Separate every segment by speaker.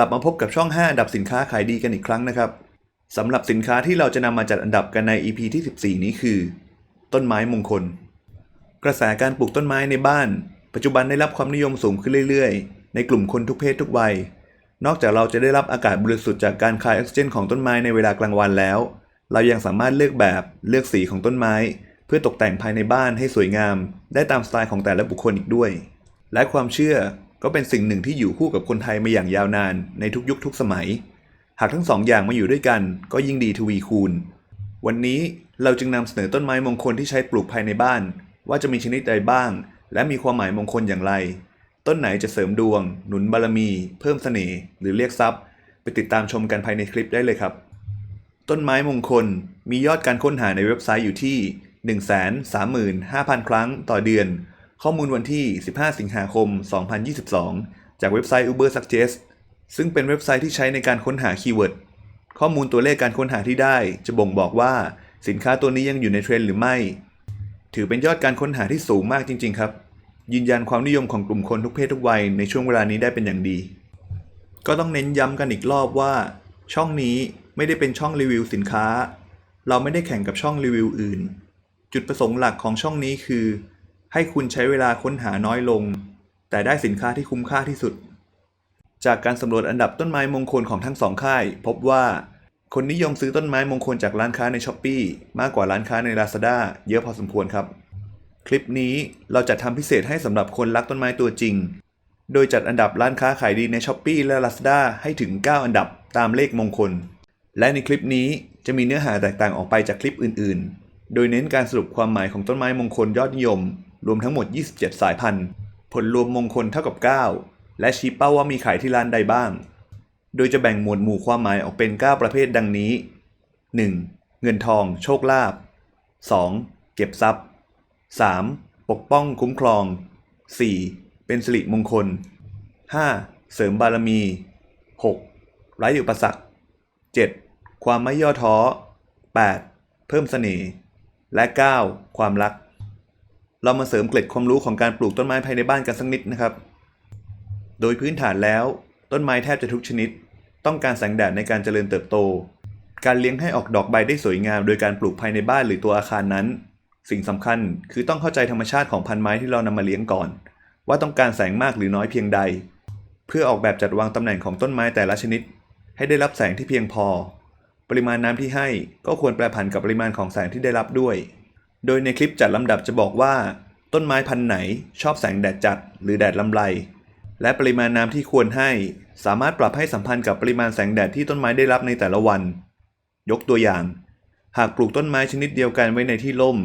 Speaker 1: กลับมาพบกับช่อง 5 อันดับสินค้าขายดีกันอีกครั้งนะครับสำหรับสินค้าที่เราจะนำมาจัดอันดับกันใน EP ที่ 14 นี้คือ ต้นไม้มงคล กระแสการปลูกต้นไม้ในบ้าน ปัจจุบันได้รับความนิยมสูงขึ้นเรื่อยๆ ในกลุ่มคนทุกเพศทุกวัย นอกจากเราจะได้รับอากาศบริสุทธิ์จากการคายออกซิเจนของต้นไม้ในเวลากลางวันแล้ว เรายังสามารถเลือกแบบเลือกสีของต้นไม้ เพื่อตกแต่งภายในบ้านให้สวยงาม ได้ตามสไตล์ของแต่ละบุคคลอีกด้วย และความเชื่อ ก็เป็นสิ่งหนึ่งที่อยู่คู่กับคนไทยมาอย่างยาวนานในทุกยุคทุกสมัย หากทั้งสองอย่างมาอยู่ด้วยกัน ก็ยิ่งดีทวีคูณ วันนี้เราจึงนำเสนอต้นไม้มงคลที่ใช้ปลูกภายในบ้าน ว่าจะมีชนิดใดบ้าง และมีความหมายมงคลอย่างไร ต้นไหนจะเสริมดวง หนุนบารมี เพิ่มเสน่ห์หรือเรียกทรัพย์ ไปติดตามชมกันภายในคลิปได้เลยครับ ต้นไม้มงคลมียอดการค้นหาในเว็บไซต์อยู่ที่ 135,000 ครั้งต่อเดือน ข้อมูลวันที่ 15 สิงหาคม 2022 จากเว็บไซต์ Uber Suggest ซึ่งเป็นเว็บไซต์ที่ใช้ในการค้นหาคีย์เวิร์ด ข้อมูลตัวเลขการค้นหาที่ได้ จะบ่งบอกว่าสินค้าตัวนี้ยังอยู่ในเทรนหรือไม่ ถือเป็นยอดการค้นหาที่สูงมากจริง ๆ ครับ ยืนยันความนิยมของกลุ่มคนทุกเพศทุกวัยในช่วงเวลานี้ได้เป็นอย่างดี ก็ต้องเน้นย้ำกันอีกรอบว่า ช่องนี้ไม่ได้เป็นช่องรีวิวสินค้า เราไม่ได้แข่งกับช่องรีวิวอื่น จุดประสงค์หลักของช่องนี้คือ ให้คุณใช้เวลาค้นหาน้อยลง แต่ได้สินค้าที่คุ้มค่าที่สุด จากการสำรวจอันดับต้นไม้มงคลของทั้งสองค่าย พบว่า คนนิยมซื้อต้นไม้มงคลจากร้านค้าในช้อปปีมากกว่าร้านค้าใน Lazada เยอะพอสมควรครับ คลิปนี้เราจะทำพิเศษให้สำหรับคนรักต้นไม้ตัวจริง โดยจัดอันดับร้านค้าขายดีใน s h อ p e e และ Lazada ให้ถึง 9 อันดับตามเลขมงคล และในคลิปนี้จะมีเนื้อหาแตกต่างออกไปจากคลิปอื่น ๆ โดยเน้นการสรุปความหมายของต้นไม้มงคลยอดนิยม รวมทั้งหมด 27 สายพันธุ์ ผลรวมมงคลเท่ากับ 9 และชี้เป้าว่ามีขายที่ร้านใดบ้าง โดยจะแบ่งหมวดหมู่ความหมายออกเป็น 9 ประเภทดังนี้ 1. เงินทอง โชคลาภ 2. เก็บทรัพย์ 3. ปกป้องคุ้มครอง 4. เป็นสิริมงคล 5. เสริมบารมี 6. ไร้อุปสรรค 7. ความไม่ย่อท้อ 8. เพิ่มเสน่ห์ และ 9. ความรัก เรามาเสริมเกล็ดความรู้ของการปลูกต้นไม้ภายในบ้านกันสักนิดนะครับ โดยพื้นฐานแล้ว ต้นไม้แทบจะทุกชนิด ต้องการแสงแดดในการเจริญเติบโต การเลี้ยงให้ออกดอกใบได้สวยงาม โดยการปลูกภายในบ้านหรือตัวอาคารนั้น สิ่งสำคัญคือต้องเข้าใจธรรมชาติของพันไม้ที่เรานำมาเลี้ยงก่อน ว่าต้องการแสงมากหรือน้อยเพียงใด เพื่อออกแบบจัดวางตำแหน่งของต้นไม้แต่ละชนิด ให้ได้รับแสงที่เพียงพอ ปริมาณน้ำที่ให้ก็ควรแปรผันกับปริมาณของแสงที่ได้รับด้วย โดยในคลิปจัดลำดับจะบอกว่า ต้นไม้พันธุ์ไหนชอบแสงแดดจัด หรือแดดลำไร และปริมาณน้ำที่ควรให้ สามารถปรับให้สัมพันธ์กับปริมาณแสงแดดที่ต้นไม้ได้รับในแต่ละวัน ยกตัวอย่าง หากปลูกต้นไม้ชนิดเดียวกันไว้ในที่ร่ม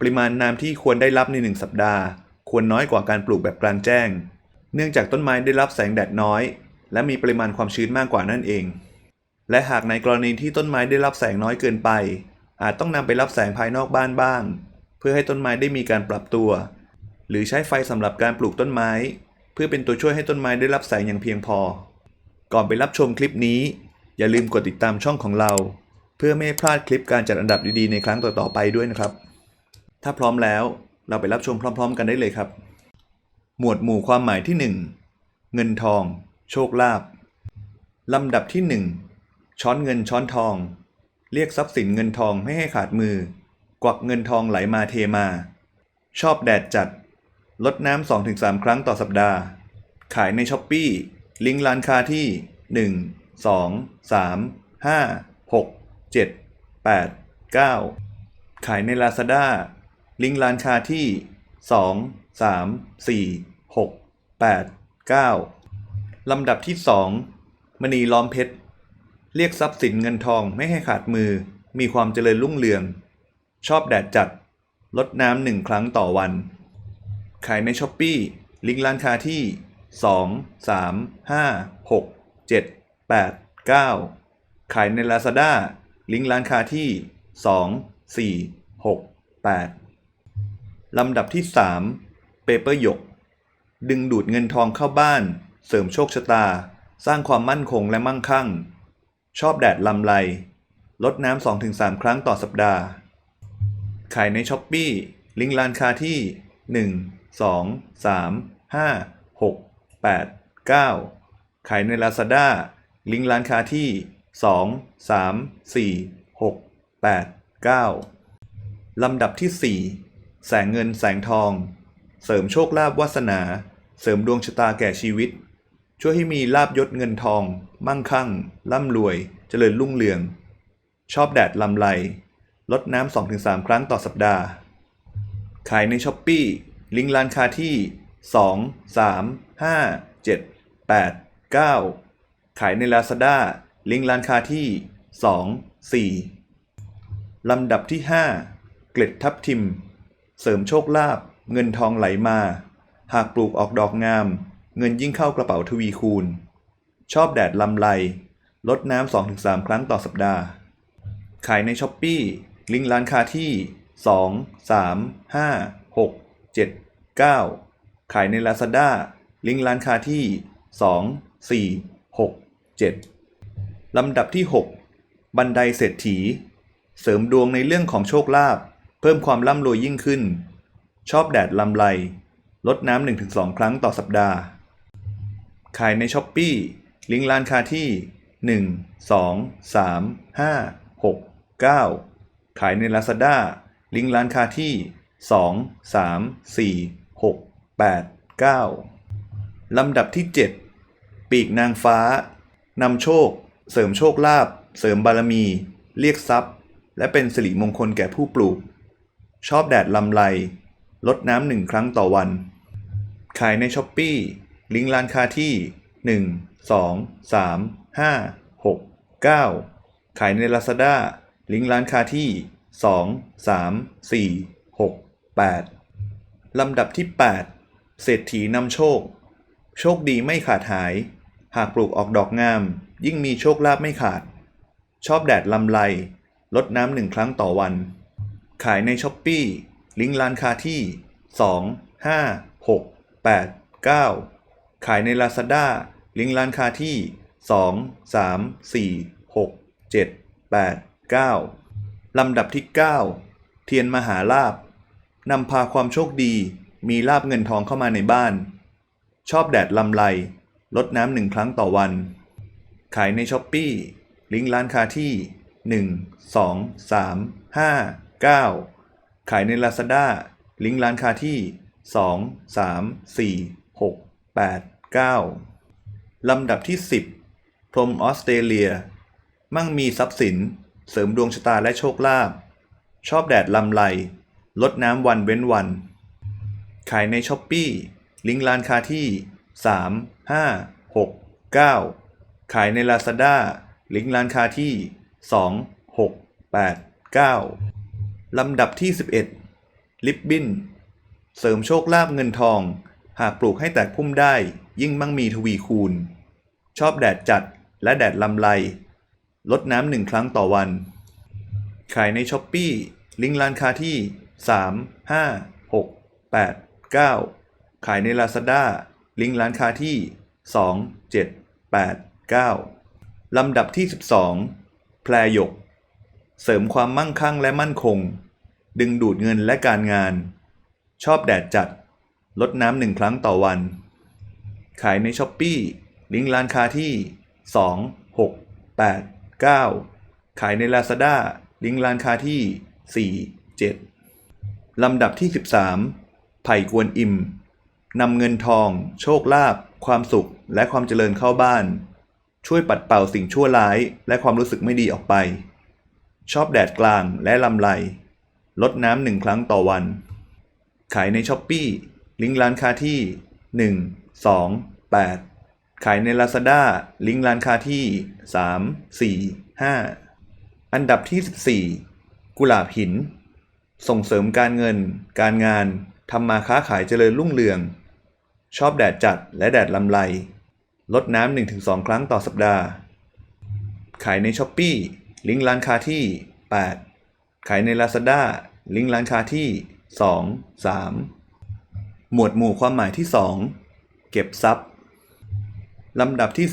Speaker 1: ปริมาณน้ำที่ควรได้รับในหนึ่งสัปดาห์ ควรน้อยกว่าการปลูกแบบกลางแจ้ง เนื่องจากต้นไม้ได้รับแสงแดดน้อย และมีปริมาณความชื้นมากกว่านั่นเอง และหากในกรณีที่ต้นไม้ได้รับแสงน้อยเกินไป อาจต้องนำไปรับแสงภายนอกบ้านบ้าง เพื่อให้ต้นไม้ได้มีการปรับตัว หรือใช้ไฟสำหรับการปลูกต้นไม้ เพื่อเป็นตัวช่วยให้ต้นไม้ได้รับแสงอย่างเพียงพอ ก่อนไปรับชมคลิปนี้ อย่าลืมกดติดตามช่องของเรา เพื่อไม่ให้พลาดคลิปการจัดอันดับดีๆในครั้งต่อๆไปด้วยนะครับ ถ้าพร้อมแล้วเราไปรับชมพร้อม ๆ กันได้เลยครับ หมวดหมู่ความหมายที่ 1 เงินทอง โชคลาภลำดับที่ 1 ช้อนเงินช้อนทอง เรียกทรัพย์สินเงินทองไม่ให้ขาดมือ กวักเงินทองไหลมาเทมา ชอบแดดจัด ลดน้ำ2-3ครั้งต่อสัปดาห์ ขายในช้อปปี้ลิงก์ร้านค้าที่1 2 3 5 6 7 8 9ขายใน Lazada ลิงก์ร้านค้าที่2 3 4 6 8 9ลำดับที่2มณีล้อมเพชร เรียกทรัพย์สินเงินทองไม่ให้ขาดมือ มีความเจริญรุ่งเรือง ชอบแดดจัด ลดน้ำหนึ่งครั้งต่อวัน ขายในช้อปปี้ลิงก์ร้านค้าที่ 2 3 5 6 7 8 9 ขายใน Lazada ลิงก์ร้านค้าที่ 2 4 6 8 ลำดับที่3เปเปอร์หยก ดึงดูดเงินทองเข้าบ้าน เสริมโชคชะตา สร้างความมั่นคงและมั่งคั่ง ชอบแดดลำไรลดน้ำ 2-3 ครั้งต่อสัปดาห์ ขายในช้อปปี้ลิงก์ร้านค้าที่ 1 2 3 5 6 8 9 ขายใน Lazada ลิงก์ร้านค้าที่ 2 3 4 6 8 9 ลำดับที่ 4 แสงเงินแสงทอง เสริมโชคลาภวาสนา เสริมดวงชะตาแก่ชีวิต ช่วยให้มีลาบยศเงินทอง มั่งคั่ง ร่ำรวย เจริญรุ่งเรือง ชอบแดดลำไรลดน้ำ 2-3 ครั้งต่อสัปดาห์ ขายในช้อปปี้ลิงก์ร้านค้าที่ 2 3 5 7 8 9 ขายใน Lazada ลิงก์ร้านค้าที่ 2 4 ลำดับที่ 5 เกล็ดทับทิม เสริมโชคลาภเงินทองไหลมา หากปลูกออกดอกงาม เงินยิ่งเข้ากระเป๋าทวีคูณ ชอบแดดลำไร ลดน้ำ 2-3 ครั้งต่อสัปดาห์ ขายในช้อปปีลิงก์ร้านค้าที่ 2 3 5 6 7 9 ขายใน Lazada ลิงก์ร้านค้าที่ 2 4 6 7 ลำดับที่ 6 บันไดเศรษฐี เสริมดวงในเรื่องของโชคลาภเพิ่มความร่ำรวยยิ่งขึ้น ชอบแดดลำไร ลดน้ำ 1-2 ครั้งต่อสัปดาห์ ขายในช้อปปี้ ลิงก์ร้านค้าที่ 1 2 3 5 6 9 ขายใน Lazada ลิงก์ร้านค้าที่ 2 3 4 6 8 9 ลำดับที่ 7 ปีกนางฟ้านำโชค เสริมโชคลาภเสริมบารมี เรียกทรัพย์ และเป็นสิริมงคลแก่ผู้ปลูก ชอบแดดลำไรลดน้ำหนึ่งครั้งต่อวัน ขายในช้อปปีลิงก์ร้านค้าที่ 1 2 3 5 6 9 ขายใน Lazada ลิงก์ร้านค้าที่ 2 3 4 6 8 ลำดับที่ 8 เศรษฐีนำโชค โชคดีไม่ขาดหาย หากปลูกออกดอกงาม ยิ่งมีโชคลาภไม่ขาด ชอบแดดลำไร ลดน้ำหนึ่งครั้งต่อวัน ขายในช้อปปีลิงก์ร้านค้าที่ 2 5 6 8 9 ขายใน Lazada ลิงก์ร้านค้าที่ 2 3 4 6 7 8 9 ลำดับที่ 9 เทียนมหาลาบนำพาความโชคดี มีลาบเงินทองเข้ามาในบ้าน ชอบแดดลำไรลดน้ำหนึ่งครั้งต่อวัน ขายในช้อปปีลิงก์ร้านค้าที่ 1 2 3 5 9 ขายใน Lazada ลิงก์ร้านค้าที่ 2 3 4 6 8 9 ลำดับที่ 10 พรมออสเตรเลีย มั่งมีทรัพย์สิน เสริมดวงชะตาและโชคลาภ ชอบแดดลำไรลดน้ำวันเว้นวัน ขายในช้อปปี้ลิงก์ร้านค้าที่ 3 5 6 9 ขายใน Lazada ลิงก์ร้านค้าที่ 2 6 8 9 ลำดับที่ 11 ลิปบิน เสริมโชคลาภเงินทอง หากปลูกให้แตกพุ่มได้ ยิ่งมั่งมีทวีคูณ ชอบแดดจัดและแดดลำไร ลดน้ำหนึ่งครั้งต่อวัน ขายในช้อปปี้ลิงก์ร้านค้าที่ 3 5 6 8 9 ขายใน Lazada ลิงก์ร้านค้าที่ 2 7 8 9 ลำดับที่ 12 แพรหยก เสริมความมั่งคั่งและมั่นคง ดึงดูดเงินและการงาน ชอบแดดจัด ลดน้ำหนึ่งครั้งต่อวัน ขายในช้อปปีลิงก์ร้านค้าที่ 2 6 8 9 ขายใน Lazada ลิงก์ร้านค้าที่ 4 7 ลำดับที่ 13 ไผ่กวนอิมนำเงินทอง โชคลาภความสุขและความเจริญเข้าบ้าน ช่วยปัดเป่าสิ่งชั่วร้าย และความรู้สึกไม่ดีออกไป ชอบแดดกลางและลำไร ลดน้ำหนึ่งครั้งต่อวัน ขายในช้อปปีลิงก์ร้านค้าที่ 1 2 8 ขายใน Lazada ลิงก์ร้านค้าที่ 3 4 5 อันดับที่ 14 กุหลาบหิน ส่งเสริมการเงิน การงานทำมาค้าขายเจริญรุ่งเรือง ชอบแดดจัดและแดดลำไร ลดน้ำ 1-2 ครั้งต่อสัปดาห์ ขายในช้อปปีลิงก์ร้านค้าที่ 8 ขายใน Lazada ลิงก์ร้านค้าที่ 2 3 หมวดหมู่ความหมายที่ 2 เก็บทรัพย์ ลำดับที่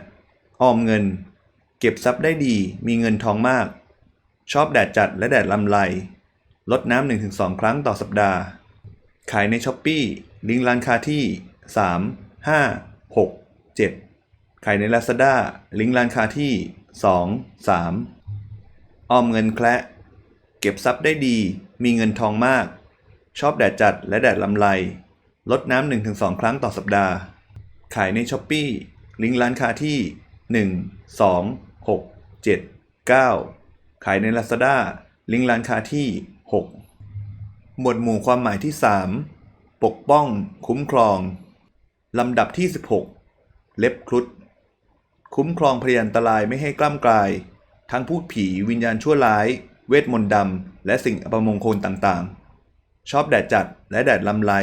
Speaker 1: 15 ออมเงิน เก็บทรัพย์ได้ดี มีเงินทองมาก ชอบแดดจัดและแดดลำไรลดน้ำ 1-2 ครั้งต่อสัปดาห์ ขายในช้อปปี้ลิงก์ร้านค้าที่ 3 5 6 7 ขายใน Lazada ลิงก์ร้านค้าที่ 2 3 ออมเงินแคละ เก็บทรัพย์ได้ดี มีเงินทองมาก ชอบแดดจัดและแดดลำไร ลดน้ำ 1-2 ครั้งต่อสัปดาห์ ขายใน s h อ p e e ลิงก์ร้านค้าที่ 1 2 6 7 9 ขายใน Lazada ลิงก์ร้านค้าที่ 6 หมวดหมู่ความหมายที่ 3 ปกป้อง คุ้มครอง ลำดับที่ 16 เล็บครุฑคุ้มครองพยันตรายไม่ให้กล้ำกลาย ทั้งพูดผีวิญญาณชั่วร้าย เวทมนต์ดำ และสิ่งอัปมงคลต่างๆ ชอบแดดจัดและแดดลำไร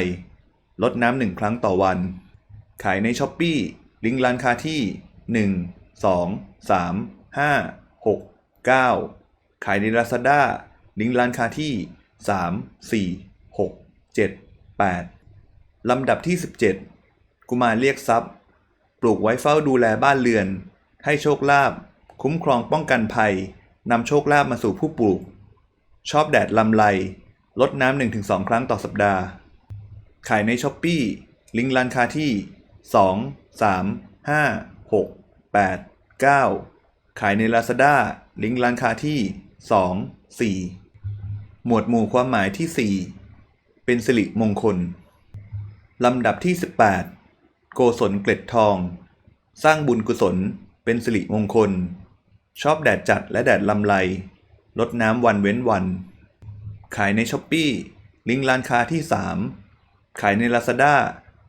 Speaker 1: ลดน้ำหนึ่งครั้งต่อวัน ขายในช้อปปี้ลิงก์ร้านค้าที่ 1 2 3 5 6 9 ขายใน Lazada ลิงก์ร้านค้าที่ 3 4 6 7 8 ลำดับที่ 17 กุมารเรียกทรัพย์ ปลูกไว้เฝ้าดูแลบ้านเรือน ให้โชคลาภคุ้มครองป้องกันภัยนำโชคลาภมาสู่ผู้ปลูก ชอบแดดลำไรลดน้ำ1-2 ครั้งต่อสัปดาห์ ขายในช้อปปี้ลิงก์ร้านค้าที่ 2 3 5 6 8 9 ขายใน Lazada ลิงก์ร้านค้าที่ 2 4 หมวดหมู่ความหมายที่ 4 เป็นสิริมงคล ลำดับที่ 18 โกศลเกล็ดทอง สร้างบุญกุศลเป็นสิริมงคล ชอบแดดจัดและแดดลำไรลดน้ำวันเว้นวัน ขายในช้อปปี้ลิงก์ร้านค้าที่ 3 ขายใน Lazada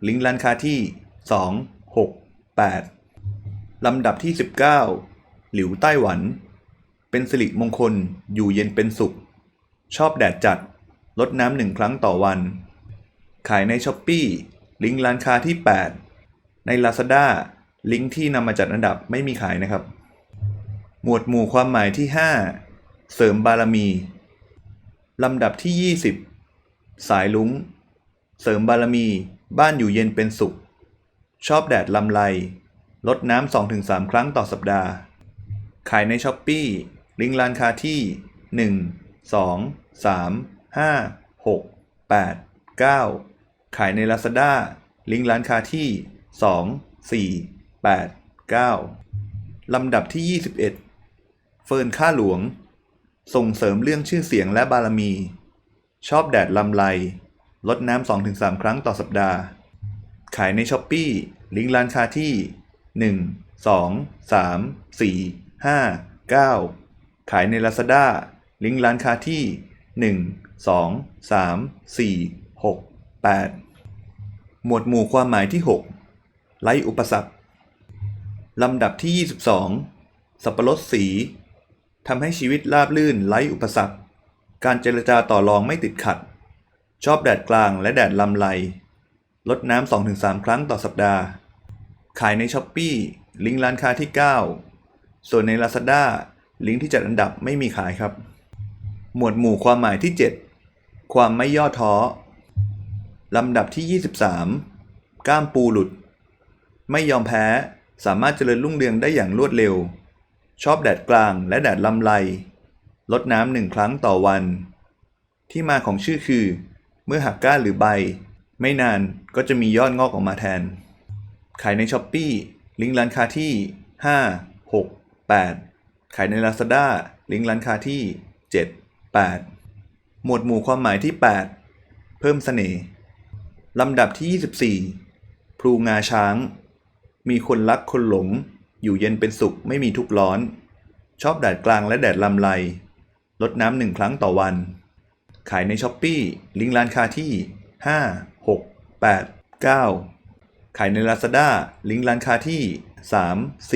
Speaker 1: ลิงก์ร้านค้าที่ 2 6 8 ลำดับที่ 19 หลิวไต้หวัน เป็นสิริมงคลอยู่เย็นเป็นสุข ชอบแดดจัด ลดน้ำหนึ่งครั้งต่อวัน ขายในช้อปปี้ลิงก์ร้านค้าที่ 8 ใน Lazada ลิงก์ที่นำมาจัดอันดับไม่มีขายนะครับ หมวดหมู่ความหมายที่ 5 เสริมบารมี ลำดับที่ 20 สายลุง เสริมบารมี บ้านอยู่เย็นเป็นสุข ชอบแดดลำไรลดน้ำ2-3ครั้งต่อสัปดาห์ ขายในช้อปปี้ลิงก์ร้านค้าที่1 2 3 5 6 8 9ขายใน Lazada ลิงก์ร้านค้าที่2 4 8 9ลำดับที่21เฟิร์นข้าหลวง ส่งเสริมเรื่องชื่อเสียงและบารมี ชอบแดดลำไร ลดน้ำ 2-3 ครั้งต่อสัปดาห์ ขายในช้อปปี้ลิงก์ร้านค้าที่ 1 2 3 4 5 9 ขายใน Lazada ลิงก์ร้านค้าที่ 1 2 3 4 6 8 หมวดหมู่ความหมายที่ 6ไร้อุปสรรคลำดับที่ 22 สับปะรดสีทำให้ชีวิตราบลื่นไร้อุปสรรค การเจรจาต่อรองไม่ติดขัด ชอบแดดกลางและแดดลำไรลดน้ำ 2-3 ครั้งต่อสัปดาห์ ขายในช้อปปี้ลิงก์ร้านค้าที่ 9 ส่วนใน Lazada ลิงก์ที่จัดอันดับไม่มีขายครับ หมวดหมู่ความหมายที่ 7 ความไม่ย่อท้อ ลำดับที่ 23 ก้ามปูหลุด ไม่ยอมแพ้ สามารถเจริญรุ่งเรืองได้อย่างรวดเร็ว ชอบแดดกลางและแดดลำไรลดน้ำหนึ่งครั้งต่อวัน ที่มาของชื่อคือ เมื่อหักก้านหรือใบ ไม่นานก็จะมียอดงอกออกมาแทน ขายในช้อปปี้ลิงก์ร้านค้าที่ 5 6 8 ขายใน Lazada ลิงก์ร้านค้าที่ 7 8 หมวดหมู่ความหมายที่ 8 เพิ่มเสน่ห์ลำดับที่ 24 พลูงาช้าง มีคนรักคนหลง อยู่เย็นเป็นสุขไม่มีทุกข์ร้อน ชอบแดดกลางและแดดลำไรลดน้ำหนึ่งครั้งต่อวัน ขายในช้อปปี้ลิงก์ร้านค้าที่ 5 6 8 9 ขายใน Lazada ลิงก์ร้านค้าที่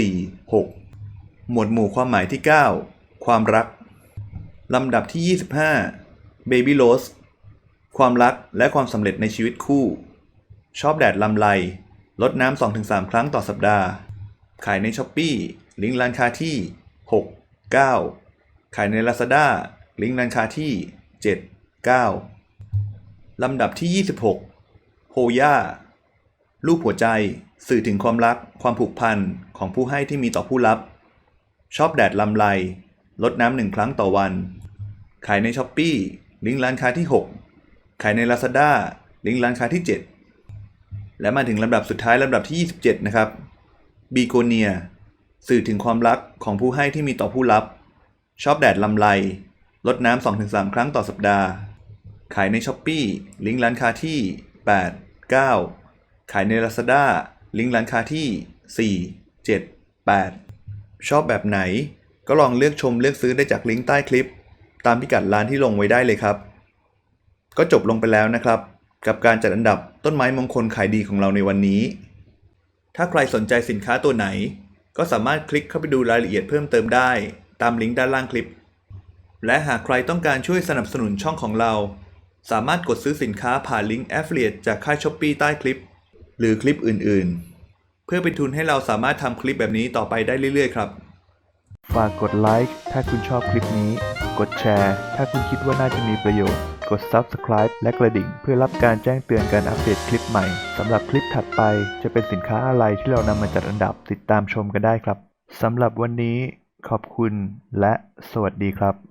Speaker 1: 3 4 6 หมวดหมู่ความหมายที่ 9 ความรัก ลำดับที่ 25 Baby Rose ความรักและความสำเร็จในชีวิตคู่ ชอบแดดลำไรลดน้ำ 2-3 ครั้งต่อสัปดาห์ ขายในช้อปปี้ลิงก์ร้านค้าที่ 6 9 ขายใน Lazada ลิงก์ร้านค้าที่ 7 9 ลำดับที่ 26 โฮย่ารูปหัวใจสื่อถึงความรักความผูกพันของผู้ให้ที่มีต่อผู้รับ ชอบแดดลำไรลดน้ำหนึ่งครั้งต่อวัน ขายในช้อปปี้ลิงก์ร้านค้าที่ 6 ขายใน Lazada ลิงก์ร้านค้าที่ 7 และมาถึงลำดับสุดท้ายลำดับที่ 27 นะครับบีโกเนียสื่อถึงความรักของผู้ให้ที่มีต่อผู้รับ ชอบแดดลำไรลดน้ำ2-3 ครั้งต่อสัปดาห์ ขายในช้อปปี้ลิงก์ร้านค้าที่ 8 9 ขายใน Lazada ลิงก์ร้านค้าที่ 4 7 8 ชอบแบบไหน ก็ลองเลือกชมเลือกซื้อได้จากลิงก์ใต้คลิป ตามพิกัดร้านที่ลงไว้ได้เลยครับ ก็จบลงไปแล้วนะครับ กับการจัดอันดับต้นไม้มงคลขายดีของเราในวันนี้ ถ้าใครสนใจสินค้าตัวไหน ก็สามารถคลิกเข้าไปดูรายละเอียดเพิ่มเติมได้ ตามลิงก์ด้านล่างคลิป และหากใครต้องการช่วยสนับสนุนช่องของเรา สามารถกดซื้อสินค้าผ่านลิงก์ Affiliate จากค่าย s h อ p e e ใต้คลิป หรือคลิปอื่นๆ เพื่อเป็นทุนให้เราสามารถทำคลิปแบบนี้ต่อไปได้เรื่อยๆ ครับ
Speaker 2: ฝากกดไลค์ถ้าคุณชอบคลิปนี้ กดแชร์ถ้าคุณคิดว่าน่าจะมีประโยชน์ กด Subscribe และกระดิ่ง เพื่อรับการแจ้งเตือนการอัปเดตคลิปใหม่สำหรับคลิปถัดไปจะเป็นสินค้าอะไรที่เรานำมาจัดอันดับติดตามชมกันได้ครับสำหรับวันนี้ขอบคุณและสวัสดีครับ